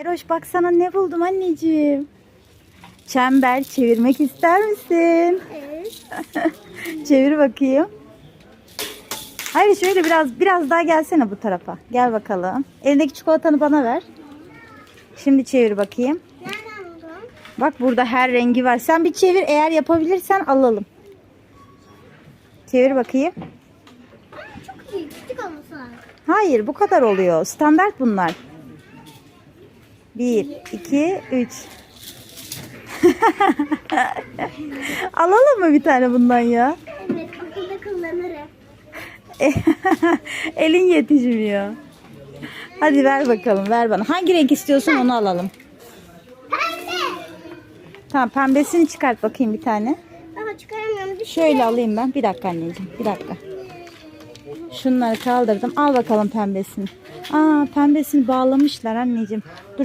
Eroş baksana ne buldum anneciğim. Çember çevirmek ister misin? Evet. Çevir bakayım. Hayır şöyle biraz biraz daha gelsene bu tarafa. Gel bakalım. Elindeki çikolatanı bana ver. Şimdi çevir bakayım. Nereden buldun? Bak burada her rengi var. Sen bir çevir eğer yapabilirsen alalım. Çevir bakayım. Çok iyi. Küçük olması lazım. Hayır bu kadar oluyor. Standart bunlar. Bir, iki, üç. Alalım mı bir tane bundan ya? Evet. Okulda kullanırım. Elin yetişmiyor. Hadi ver bakalım ver bana. Hangi renk istiyorsun onu alalım. Pembe. Tamam pembesini çıkart bakayım bir tane. Baba çıkaramıyorum. Şöyle alayım ben. Bir dakika anneciğim. Bir dakika. Şunları kaldırdım. Al bakalım pembesini. Aa pembesini bağlamışlar anneciğim. Dur